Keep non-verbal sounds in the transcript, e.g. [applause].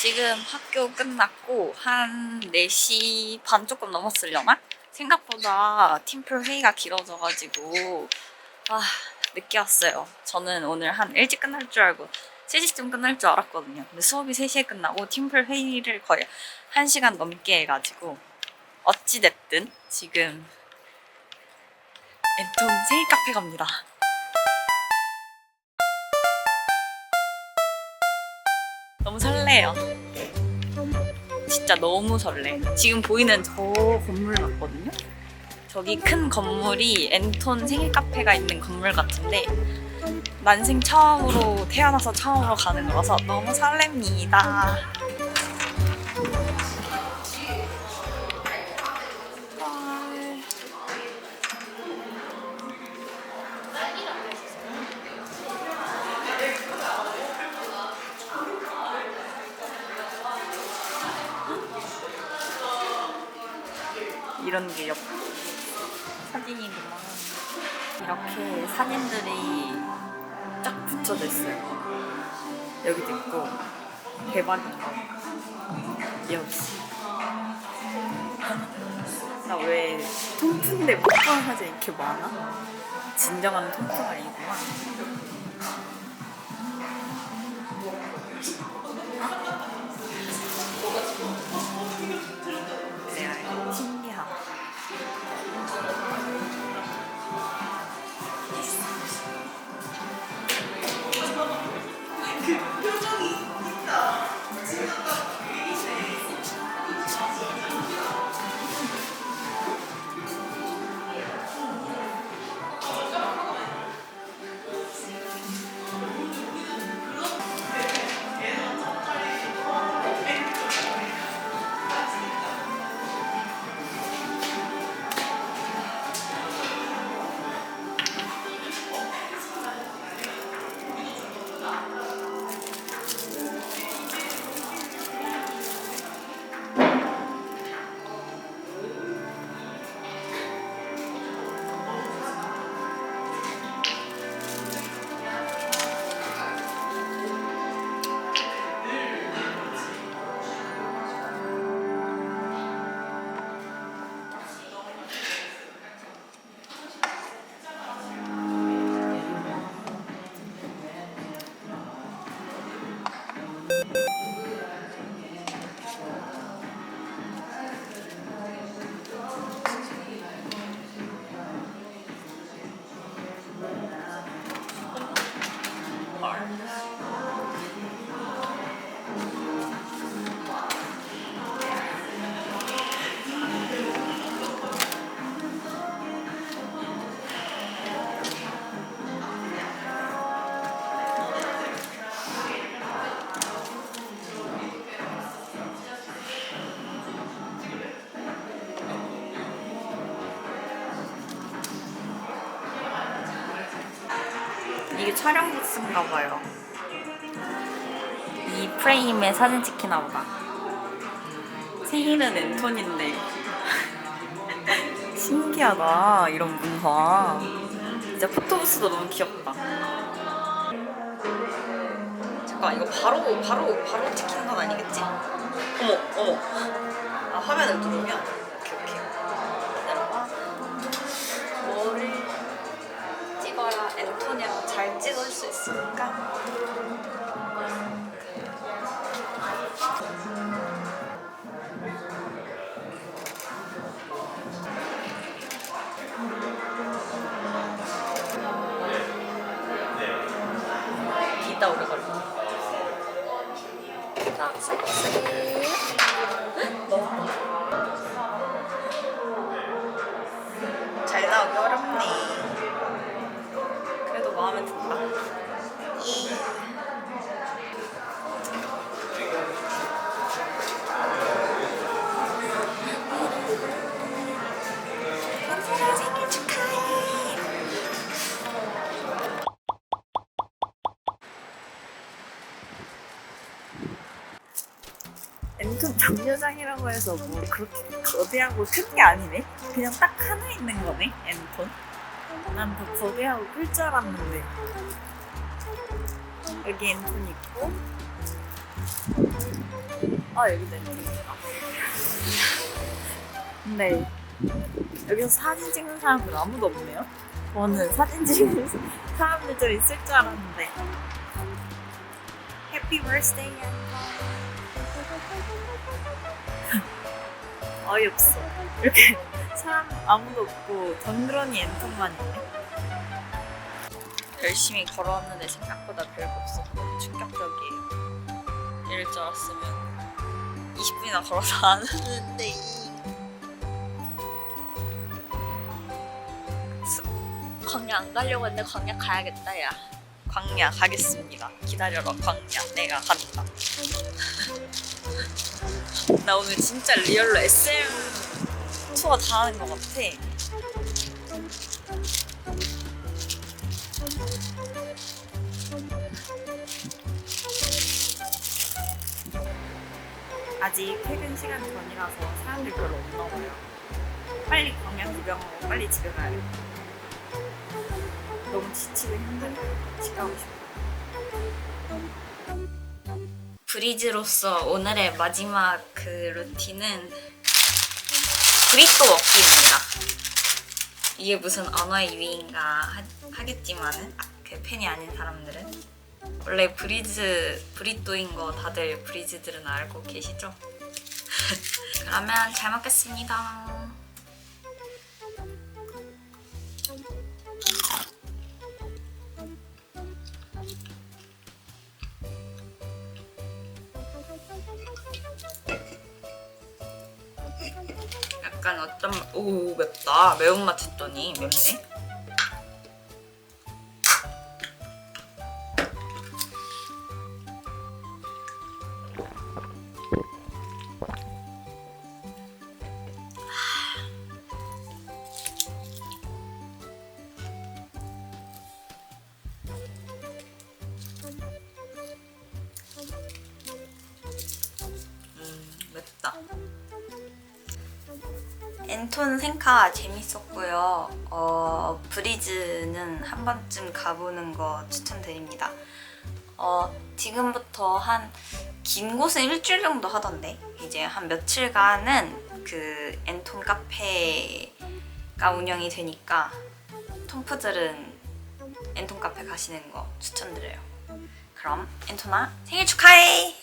지금 학교 끝났고 한 4시 반 조금 넘었으려나? 생각보다 팀플 회의가 길어져가지고 아 늦게 왔어요. 저는 오늘 한 일찍 끝날 줄 알고 3시쯤 끝날 줄 알았거든요. 근데 수업이 3시에 끝나고 팀플 회의를 거의 1시간 넘게 해가지고 어찌됐든 지금 앤톤 생일 카페 갑니다. 너무 설레 요. 진짜 너무 설레. 지금 보이는 저 건물 맞거든요? 저기 큰 건물이 앤톤 생일 카페가 있는 건물 같은데 난생 처음으로 태어나서 처음으로 가는 거라서 너무 설렙니다. 이런 게 옆 사진이구나. 이렇게 사진들이 쫙 붙여져 있어요. 여기도 있고 대박이다. 역시. 나 왜 통풍대 뽀뽀한 사진 이렇게 많아? 진정한 통풍 아니구나. 이게 촬영 부스인가 봐요. 이 프레임에 사진 찍히나 보다. 생일은 앤톤인데. [laughs] 신기하다, 이런 문화. 진짜 포토부스도 너무 귀엽다. 잠깐, 이거 바로, 바로, 바로 찍히는 건 아니겠지? 어머, 어머. 아, 화면을 누르면? 잘 찍을 수 있으니까? 기다 오래 걸려. 딱 섹시 잘 나오기 어렵네 앤톤 정류장이라고 해서 뭐 그렇게 거대하고 큰 게 아니네. 그냥 딱 하나 있는 거네, 앤톤. 난더 거대하고 클 줄 알았는데. 여기 앤톤 있고 아 여기도 엔톤이다. 근데 여기서 사진 찍는 사람들 아무도 없네요. 저는 사진 찍는 사람들 좀 있을 줄 알았는데. 해피 버스데이 엔톤. 어이없어. 이렇게 사람 아무도 없고 덩그러니 엔톤만 있네. 열심히 걸어왔는데 생각보다 별거 없었고 충격적이에요. 이럴 줄 알았으면 20분이나 걸어서 안 왔는데 광야 안 가려고 했는데 광야 가야겠다 야 광야 가겠습니다 기다려라 광야 내가 간다 나 오늘 진짜 리얼로 SM 투어 다 하는 것 같아 아직 퇴근 시간 전이라서 사람들 별로 없나 봐요. 빨리 광양 구경하고 빨리 집에 가야겠다. 너무 지치고 힘드니까 집 가고 싶어. 브리즈로서 오늘의 마지막 그 루틴은 브리또 먹기입니다. 이게 무슨 언어의 유희인가 하, 하겠지만은 아, 그 팬이 아닌 사람들은 원래 브리즈 브리또인 거 다들 브리즈들은 알고 계시죠? [laughs] 그러면 잘 먹겠습니다. 약간 맛- 오 맵다 매운맛 했더니 맵네. 음 맵다. 엔톤 생카 재밌었고요. 어, 브리즈는 한 번쯤 가보는 거 추천드립니다. 어, 지금부터 한 긴 곳은 일주일 정도 하던데 이제 한 며칠간은 그 엔톤 카페가 운영이 되니까 톰프들은 엔톤 카페 가시는 거 추천드려요. 그럼 엔톤아 생일 축하해!